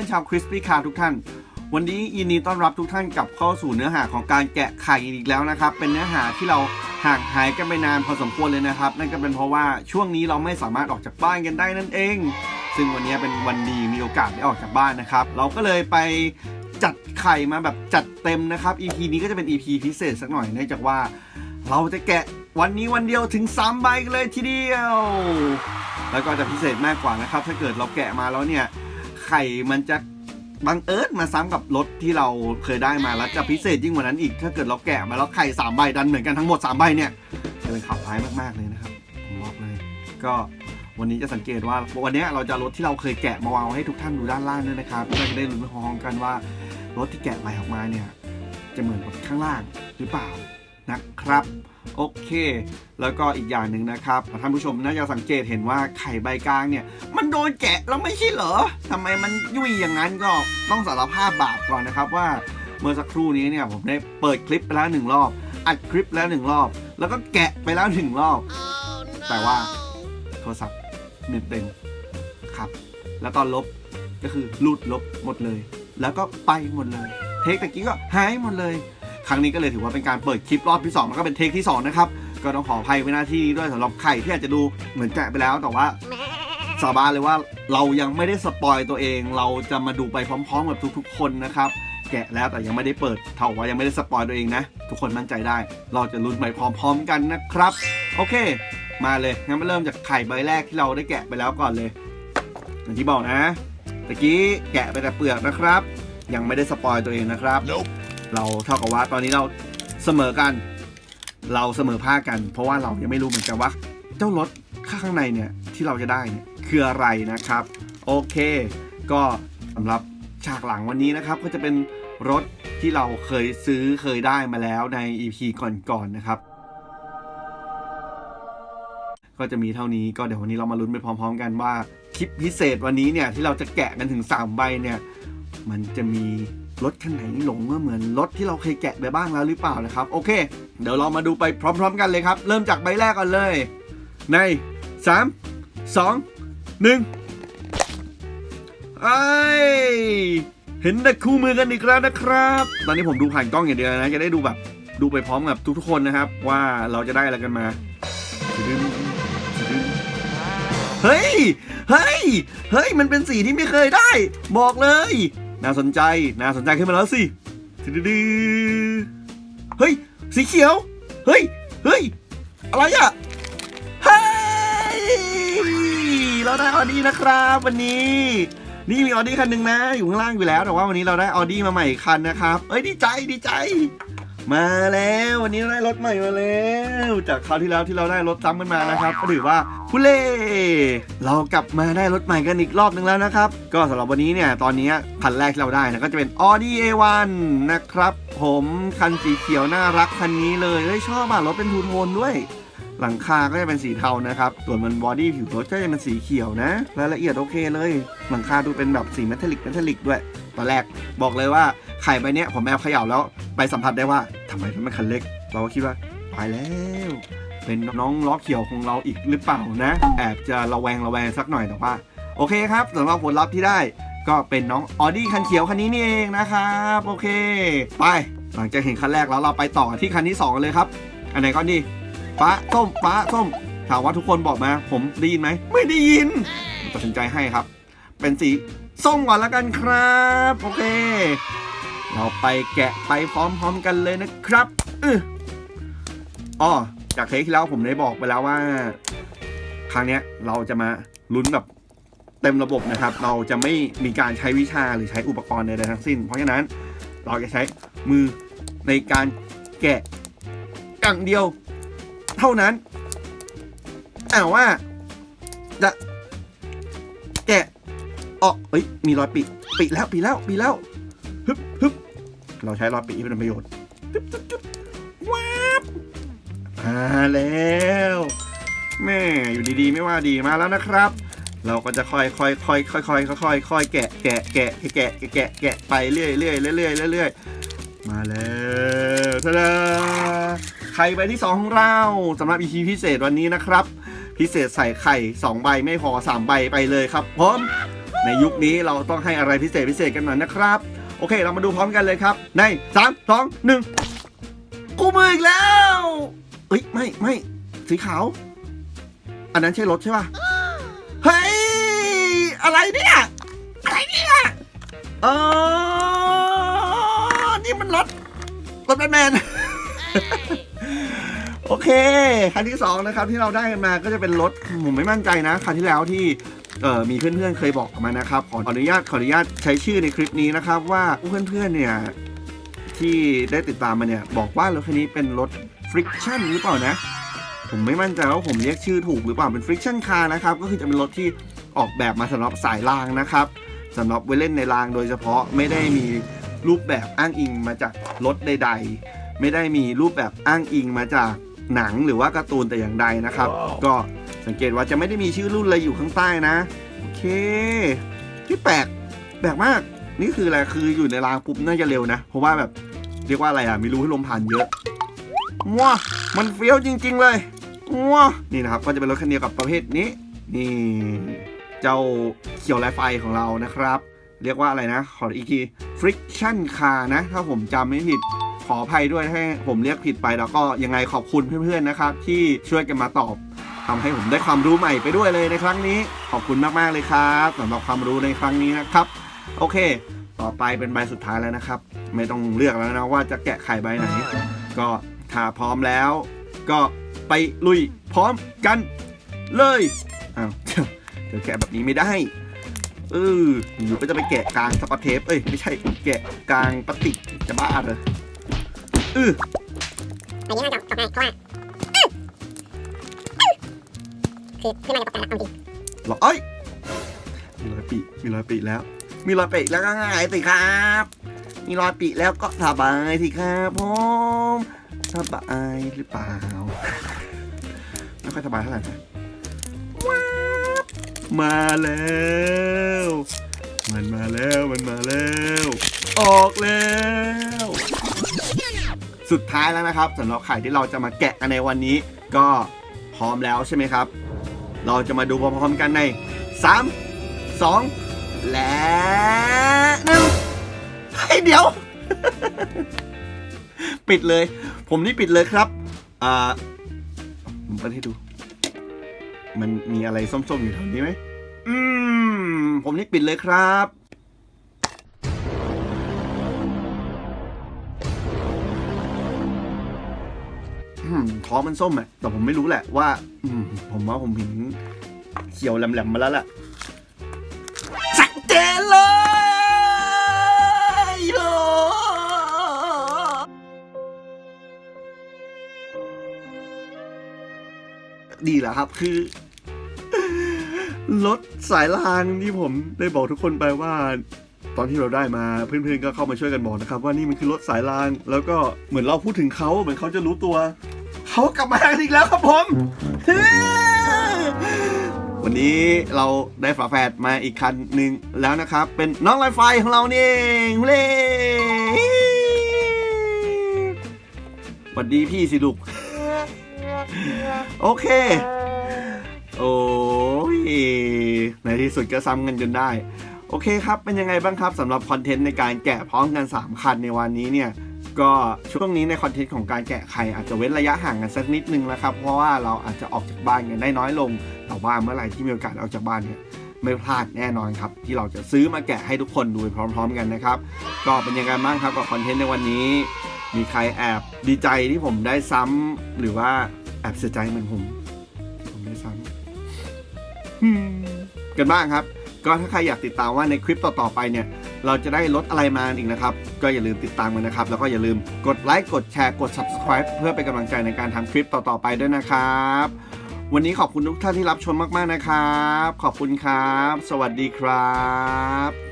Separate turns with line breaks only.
อนๆชาวคริสปี้คาทุกท่าน วันนี้ยินดีต้อนรับทุกท่านกลับเข้าสู่เนื้อหาของการแกะไข่อีกแล้วนะครับ เป็นเนื้อหาที่เราห่างหายกันไปนานพอสมควรเลยนะครับ นั่นก็เป็นเพราะว่าช่วงนี้เราไม่สามารถออกจากบ้านกันได้นั่นเอง ซึ่งวันนี้เป็นวันดีมีโอกาสได้ออกจากบ้านนะครับ เราก็เลยไปจัดไข่มาแบบจัดเต็มนะครับ EP นี้ก็จะเป็น EP พิเศษสักหน่อยเนื่องจากว่า เราจะแกะวันนี้วันเดียวถึง3ใบกันเลยทีเดียว แล้วก็จะพิเศษมากกว่านะครับ ถ้าเกิดเราแกะมาแล้วเนี่ย ไข่มันจะบังเอิญมาซ้ำกับรถที่เราเคยได้มาแล้วจะพิเศษยิ่งกว่านั้นอีก ถ้าเกิดเราแกะมาแล้วไข่สามใบดันเหมือนกันทั้งหมด3ใบเนี่ยจะเป็นข่าวร้ายมากๆเลยนะครับผมบอกเลย ก็วันนี้จะสังเกตว่าวันนี้เราจะรถที่เราเคยแกะมาวางให้ทุกท่านดูด้านล่างด้วยนะครับเพื่อจะได้ลุ้นพร้อมกันว่ารถที่แกะใหม่ออกมาเนี่ยจะเหมือนรถข้างล่างหรือเปล่า นะครับโอเค แล้วก็อีกอย่างหนึ่งนะครับท่านผู้ชมน่าจะสังเกตเห็นว่าไข่ใบกลางเนี่ย มันโดนแกะแล้วไม่ใช่เหรอทำไมมันยุ่ยอย่างนั้นก็ต้องสารภาพบาปก่อนนะครับว่าเมื่อสักครู่นี้เนี่ยผมได้เปิดคลิปไปแล้วหนึ่งรอบ อัดคลิปแล้วหนึ่งรอบ แล้วก็แกะไปแล้วหนึ่งรอบแต่ว่าโทรศัพท์เน็ตเต็มครับ แล้วตอนลบก็คือรูดลบหมดเลย แล้วก็ไปหมดเลย เทคตะกี้ก็หายหมดเลย ครั้งนี้ก็เลยถือว่าเป็นการเปิดคลิปรอบที่2แล้วก็เป็นเทคที่2นะครับก็ต้องขออภัยไว้หน้าที่ด้วยสำหรับใครที่อาจจะดูเหมือนแกะไปแล้วแต่ว่าสาบานเลยว่าเรายังไม่ได้สปอยตัวเอง เราจะมาดูไปพร้อม ๆ กับทุกๆ คนนะครับแกะแล้วแต่ยังไม่ได้เปิดเท่าว่ายังไม่ได้สปอยตัวเองนะ ทุกคนมั่นใจได้ เราจะลุ้นไปพร้อม ๆ กันนะครับ โอเค มาเลยงั้นมาเริ่มจากไข่ใบแรกที่เราได้แกะไปแล้วก่อนเลยอย่างที่บอกนะตะกี้แกะไปแต่เปลือกนะครับ ยังไม่ได้สปอยตัวเองนะครับ เราเท่ากับว่าตอนนี้เราเสมอกัน เราเสมอภาคกัน เพราะว่าเรายังไม่รู้เหมือนกันว่า เจ้ารถข้างในเนี่ยที่เราจะได้เนี่ยคืออะไรนะครับ โอเค ก็สำหรับฉากหลังวันนี้นะครับ ก็จะเป็นรถที่เราเคยซื้อเคยได้มาแล้วใน EP ก่อนๆนะครับ ก็จะมีเท่านี้ก็เดี๋ยววันนี้เรามาลุ้นไปพร้อม ๆ กันว่าคลิปพิเศษวันนี้เนี่ยที่เราจะแกะกันถึง 3 ใบเนี่ย มันจะมี รถคันไหนหลงว่าเหมือนรถที่เราเคยแกะไปบ้างแล้วหรือเปล่านะครับ โอเค เดี๋ยวเรามาดูไปพร้อม ๆ กันเลยครับ เริ่มจากใบแรกก่อนเลย ใน 3 2 1ไอยเห็นแต่คู่มือกันอีกแล้วนะครับ ตอนนี้ผมดูผ่านกล้องอย่างเดียวนะ จะได้ดูแบบดูไปพร้อมกับทุกๆคนนะครับ ว่าเราจะได้อะไรกันมา เฮ้ย เฮ้ย เฮ้ย มันเป็นสีที่ไม่เคยได้ บอกเลย น่าสนใจ น่าสนใจขึ้นมาแล้วสิดื้อเฮ้ย สีเขียว เฮ้ย เฮ้ย อะไรอะเฮ้ย เราได้ออดี้นะครับ วันนี้ นี่มีออดี้คันหนึ่งนะ อยู่ข้างล่างอยู่แล้ว แต่ว่าวันนี้เราได้ออดี้มาใหม่คันนะครับ เอ้ย ดีใจ ดีใจ มาแล้ววันนี้เราได้รถใหม่มาแล้วจากคราวที่แล้วที่เราได้รถซ้ำกันมานะครับ ก็ถือว่าคุเล่เรากลับมาได้รถใหม่กันอีกรอบนึงแล้วนะครับ ก็สำหรับวันนี้เนี่ยตอนนี้คันแรกที่เราได้นะก็จะเป็น Audi A1 นะครับ ผมคันสีเขียวน่ารักคันนี้เลยเฮ้ยชอบอะรถเป็นทูโทนด้วย หลังคาก็จะเป็นสีเทานะครับส่วนมันบอดี้ผิวรถก็จะเป็นสีเขียวนะรายละเอียดโอเคเลย หลังคาดูเป็นแบบสีเมทัลลิกเมทัลลิกด้วย ตอนแรกบอกเลยว่าไข่ใบเนี้ยผมแอบเขย่าแล้วไปสัมผัสได้ว่าทำไมมันคันเล็ก เราก็คิดว่าตายแล้ว เป็นน้องล้อเขียวของเราอีกหรือเปล่านะ แอบจะระแวงระแวงสักหน่อยแต่ว่า โอเคครับสำหรับผลลัพธ์ที่ได้ก็เป็นน้องออดี้คันเขียวคันนี้นี่เองนะครับโอเค ไปหลังจากเห็นคันแรกแล้วเราไปต่อที่คันที่สองเลยครับ อันไหนก่อนดีฟ้าส้มฟ้าส้มถามว่าทุกคนบอกมา ผมได้ยินไหม ไม่ได้ยินตัดสินใจให้ครับ เป็นสี ส้มก่อนแล้วกันครับ โอเค เราไปแกะไปพร้อมๆกันเลยนะครับอื้ออ๋อจากเทคที่แล้วผมได้บอกไปแล้วว่า ครั้งเนี้ยเราจะมาลุ้นแบบเต็มระบบนะครับ เราจะไม่มีการใช้วิชาหรือใช้อุปกรณ์ใดๆทั้งสิ้น เพราะฉะนั้นเราจะใช้มือในการแกะอย่างเดียว เท่านั้นแต่ว่าจะ ออเอ้ย มีรอยปิปิแล้วปิแล้วปิแล้วฮึบฮึบเราใช้รอยปิให้เป็นประโยชน์จึ๊บจึ๊บจึ๊บว้าบมาแล้วแม่อยู่ดีๆ ไม่ว่าดีมาแล้วนะครับ เราก็จะค่อยค่อยค่อยค่อยค่อยค่อยค่อยแกะแกะแกะแกะแกะแกะแกะไปเรื่อยเรื่อยเรื่อยเรื่อยมาแล้วทะดาไข่ใบที่สองของเราสำหรับ EP พิเศษวันนี้นะครับ พิเศษใส่ไข่2ใบไม่พอ3ใบไปเลยครับผม ในยุคนี้เราต้องให้อะไรพิเศษพิเศษกันหน่อยนะครับ โอเค เรามาดูพร้อมกันเลยครับ ในสามสองหนึ่งกูมืออีกแล้วเอ้ยไม่ไม่สีขาว อันนั้นใช่รถใช่ป่ะเฮ้ยอะไรเนี่ยอะไรเนี่ยเออนี่มันรถรถแบทแมนโอเค คันที่สองนะครับที่เราได้กันมาก็จะเป็นรถผมไม่มั่นใจนะ คันที่แล้วที่ เออมีเพื่อนๆเคยบอกมานะครับขออนุญาตขออนุญาตใช้ชื่อในคลิปนี้นะครับว่าเพื่อนๆเนี่ยที่ได้ติดตามมาเนี่ยบอกว่ารถคันนี้เป็นรถ friction หรือเปล่านะผมไม่มั่นใจว่าผมเรียกชื่อถูกหรือเปล่าเป็น friction car นะครับก็คือจะเป็นรถที่ออกแบบมาสำหรับสายรางนะครับสำหรับไว้เล่นในรางโดยเฉพาะไม่ได้มีรูปแบบอ้างอิงมาจากรถใด ๆ ไม่ได้มีรูปแบบอ้างอิงมาจาก หนังหรือว่าการ์ตูนแต่อย่างใดนะครับ ก็สังเกตว่าจะไม่ได้มีชื่อรุ่นอะไรอยู่ข้างใต้นะ โอเค ที่แปลกแปลกมาก นี่คืออะไรคืออยู่ในรางปุ๊บน่าจะเร็วนะ เพราะว่าแบบเรียกว่าอะไรอะมีรูให้ลมผ่านเยอะว้ามันเฟี้ยวจริง ๆ เลยว้านี่นะครับ ก็จะเป็นรถคันเดียวกับประเภทนี้ นี่ เจ้าเขียวลายไฟของเรานะครับ เรียกว่าอะไรนะ ขออีกที friction car นะ ถ้าผมจำไม่ผิด ขออภัยด้วยถ้ผมเรียกผิดไปแล้วก็ยังไงขอบคุณเพื่อนๆนะครับ ที่ช่วยกันมาตอบทำให้ผมได้ความรู้ใหม่ไปด้วยเลยในครั้งนี้ ขอบคุณมากๆเลยครับสำหรับความรู้ในครั้งนี้นะครับ โอเค ต่อไปเป็นใบสุดท้ายแล้วนะครับ ไม่ต้องเลือกแล้วนะว่าจะแกะไข่ใบไหน ก็ถ้าพร้อมแล้ว ก็ไปลุยพร้อมกันเลยอ้าวเดี๋ยวแกะแบบนี้ไม่ได้เอออยู่ก็จะไปแกะกลางสปาเทปเอ้ยไม่ใช่แกะกลางปฏิกจะบ้าเลย ออ
อันนี้น่าจะจบง่ายเพราะว่าอื้ออื้อคือเพื่อนน่าจะตกใจแล้วเอาจริง
หรอเอ้ยมีรอยปีมีรอยปีแล้ว มีรอยปีแล้วก็ง่ายสิครับ มีรอยปีแล้วก็สบายสิครับผมสบายหรือเปล่าไม่ค่อยสบายเท่าไหร่นะว้าวมาแล้วมันมาแล้วมันมาแล้ว ออกแล้ว สุดท้ายแล้วนะครับสำหรับไข่ที่เราจะมาแกะกันในวันนี้ ก็พร้อมแล้วใช่ไหมครับ เราจะมาดูพร้อมๆกันใน 3 2 และหนึ่งให้เดี๋ยว ปิดเลย ผมนี่ปิดเลยครับอ่าผมเปิดให้ดู มันมีอะไรส้มๆอยู่แถวนี้ไหมอืม ผมนี่ปิดเลยครับ ท้องมันส้มอะแต่ผมไม่รู้แหละว่า อืมผมว่าผมเห็นเขียวแหลมๆมาแล้วล่ะชัดเจนเลยโดีแหละครับคือรถสายรางที่ผมได้บอกทุกคนไปว่า ตอนที่เราได้มาเพื่อนๆก็เข้ามาช่วยกันบอกนะครับ ว่านี่มันคือรถสายราง แล้วก็เหมือนเราพูดถึงเขาเหมือนเขาจะรู้ตัว เขากลับมาอีกแล้วครับผม วันนี้เราได้ฝาแฝดมาอีกคันหนึ่งแล้วนะครับ เป็นน้องลอยไฟของเราเนี่เองเล่สวัสดีพี่สิลูก โอเค โอ้ยในที่สุดก็ซ้ำกันจนได้ โอเคครับ เป็นยังไงบ้างครับสำหรับคอนเทนต์ในการแกะพร้อมกัน 3 คันในวันนี้เนี่ย ก็ช่วงนี้ในคอนเทนต์ของการแกะไข่อาจจะเว้นระยะห่างกันสักนิดนึงนะครับ เพราะว่าเราอาจจะออกจากบ้านกันได้น้อยลง แต่ว่าเมื่อไหร่ที่มีโอกาสออกจากบ้านเนี่ยไม่พลาดแน่นอนครับ ที่เราจะซื้อมาแกะให้ทุกคนดูพร้อม ๆ กันนะครับ ก็เป็นยังไงบ้างครับกับคอนเทนต์ในวันนี้ มีใครแอบดีใจที่ผมได้ซ้ำหรือว่าแอบเสียใจเหมือนผมที่ผมได้ซ้ำอืมกันบ้างครับ ก็ถ้าใครอยากติดตามว่าในคลิปต่อๆไปเนี่ย เราจะได้ลดอะไรมาอีกนะครับ ก็อย่าลืมติดตามกันนะครับ แล้วก็อย่าลืมกดไลค์กดแชร์กด subscribe เพื่อเป็นกำลังใจในการทำคลิปต่อๆไปด้วยนะครับ วันนี้ขอบคุณทุกท่านที่รับชมมากๆนะครับ ขอบคุณครับ สวัสดีครับ